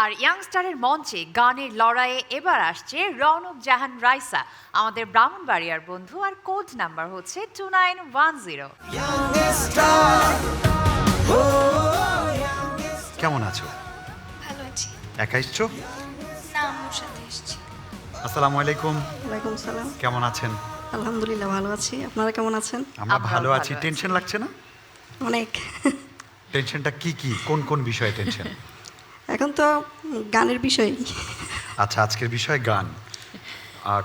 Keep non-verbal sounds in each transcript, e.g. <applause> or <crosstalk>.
আর ইয়াংস্টারের মঞ্চে গানের লড়াইয়ে এবার আসছে রৌনক জাহান রাইসা। আমাদের ব্রাহ্মণবাড়িয়ার বন্ধু আর কোড নাম্বার হচ্ছে টু নাইন ওয়ান জিরো। কেমন আছো? ভালো আছি। একা এসছো? না আম্মুর সাথে এসেছি। আসসালামু আলাইকুম। ওয়ালাইকুম সালাম। কেমন আছেন? আলহামদুলিল্লাহ ভালো আছি। আপনারা কেমন আছেন? আমরা আমরাও ভালো ভালো আছি। আছি। টেনশন লাগছে না? অনেক। টেনশনটা কি কি? কোন কোন বিষয়ে টেনশন? <laughs> এখন তো গানের বিষয়। আচ্ছা আজকের বিষয় গান।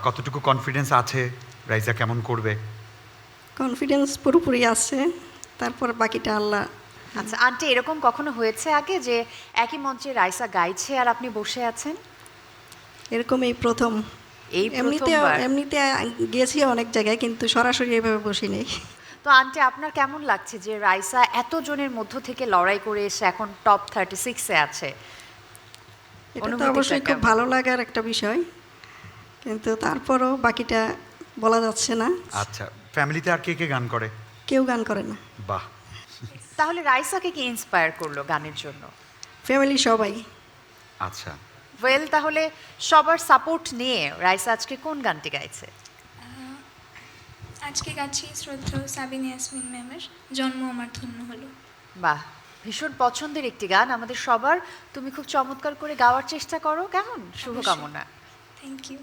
কতটুকু কনফিডেন্স আছে? রাইজা কেমন করবে? কনফিডেন্স পুরোপুরি আছে তারপর বাকিটা আল্লাহ। আচ্ছা আন্টি এরকম কখনো হয়েছে আগে যে একই মঞ্চে রাইসা গাইছে আর আপনি বসে আছেন? এরকম এই প্রথম। এই এমনিতে এমনিতে গেছি অনেক জায়গায় কিন্তু সরাসরি এভাবে বসি নেই তো আন্টি আপনার কেমন লাগছে যে রাইসা এত জনের মধ্য থেকে লড়াই করে এসে এখন টপ থার্টি সিক্সে আছে? এটা তো অবশ্যই খুব ভালো লাগার একটা বিষয় কিন্তু তারপরও বাকিটা বলা যাচ্ছে না। আচ্ছা ফ্যামিলিতে আর কে কে গান করে? কেউ গান করে না। বাহ। তাহলে রাইসাকে কি ইন্সপায়ার করল গানের জন্য? ফ্যামিলি সবাই। আচ্ছা। ওয়েল তাহলে সবার সাপোর্ট নিয়ে রাইসা আজকে কোন গানটি গাইছে? আজকে গাচ্ছি শ্রদ্ধেয় সাবিন ইয়াসমিন ম্যামের জন্ম আমার ধন্য হলো। বাহ। ভীষণ পছন্দের একটি গান। আমাদের সবার তুমি খুব চমৎকার করে গাওয়ার চেষ্টা করো। কেমন? শুভকামনা। থ্যাংক ইউ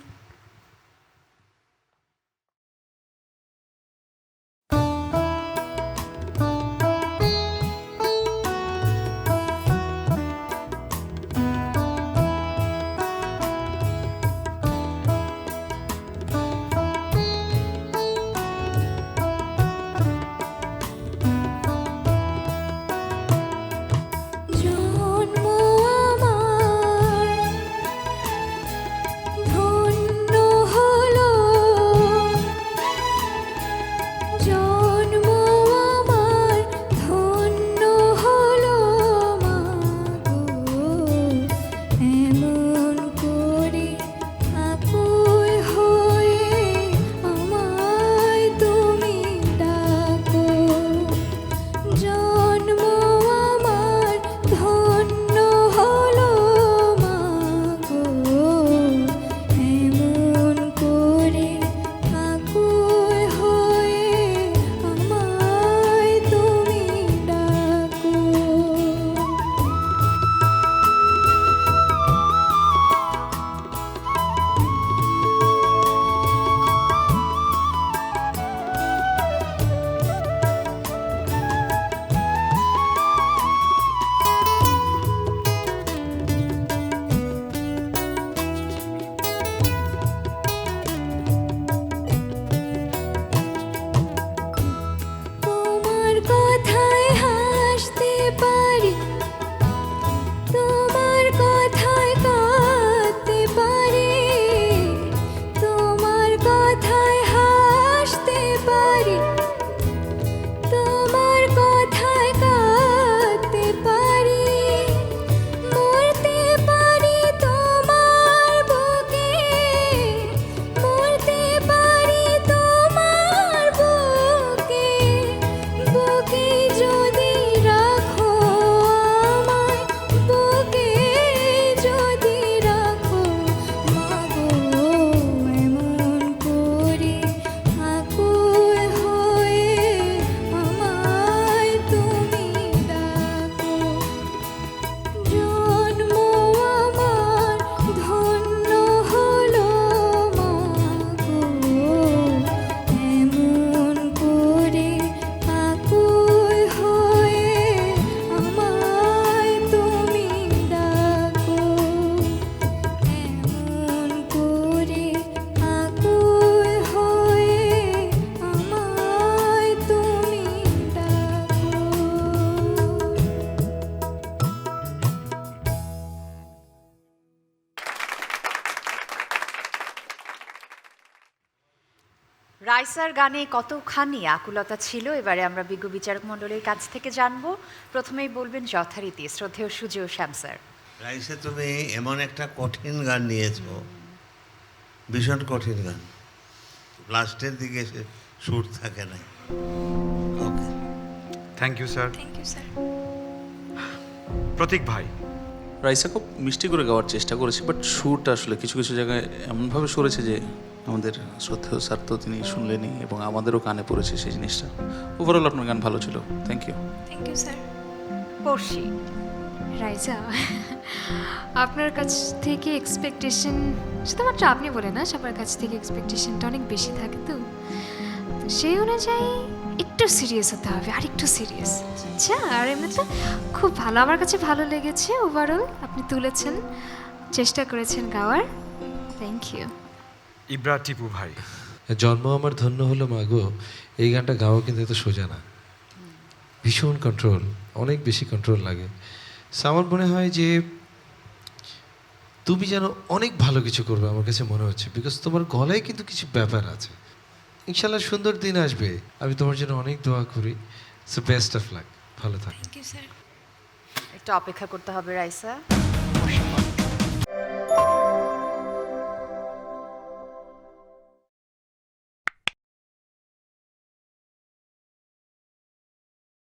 রাইসার গানে কতখানি আকুলতা ছিল এবারে আমরা বিজ্ঞ বিচারক মণ্ডলীর কাছ থেকে জানব। প্রথমেই বলবেন যথারীতি শ্রদ্ধেয় সুজেয় শ্যাম স্যার। রাইসে তুমি এমন একটা কঠিন গান নিয়েছো ভীষণ কঠিন গান। লাস্টের দিকে এসে সুর থাকে না। Okay thank you sir thank you sir Pratik ভাই। রাইসা খুব মিষ্টি করে গাওয়ার চেষ্টা করেছে বাট সুরটা আসলে কিছু কিছু জায়গায় এমনভাবে সরেছে যে আমাদের শ্রদ্ধেয় স্যার তো তিনি শুনলেনই এবং আমাদেরও কানে পড়েছে সেই জিনিসটা। ওভারঅল আপনার গান ভালো ছিল। Thank you thank you sir Porshi Raiza, আপনার কাছ থেকে এক্সপেকটেশন শুধুমাত্র আপনি বলে না, সবার কাছ থেকে এক্সপেকটেশনটা অনেক বেশি থাকে তো। সেই অনুযায়ী একটু সিরিয়াস হতে হবে আর একটু সিরিয়াস আচ্ছা আর এমনিতে খুব ভালো, আমার কাছে ভালো লেগেছে ওভারঅল আপনি তুলেছেন, চেষ্টা করেছেন গাওয়ার। থ্যাংক ইউ ইব্রা টিপু ভাই। জন্ম আমার ধন্য হলো মাগো এই গানটা গাওয়া কিন্তু এত সোজা না। ভীষণ কন্ট্রোল অনেক বেশি কন্ট্রোল লাগে। আমার মনে হয় যে তুমি যেন অনেক ভালো কিছু করবে আমার কাছে মনে হচ্ছে বিকজ তোমার গলায় কিন্তু কিছু ব্যাপার আছে। ইনশাল্লাহ সুন্দর দিন আসবে। আমি তোমার জন্য অনেক দোয়া করি। সো বেস্ট অফ লাক ভালো থাক। থ্যাংক ইউ স্যার একটু অপেক্ষা করতে হবে রাইসা।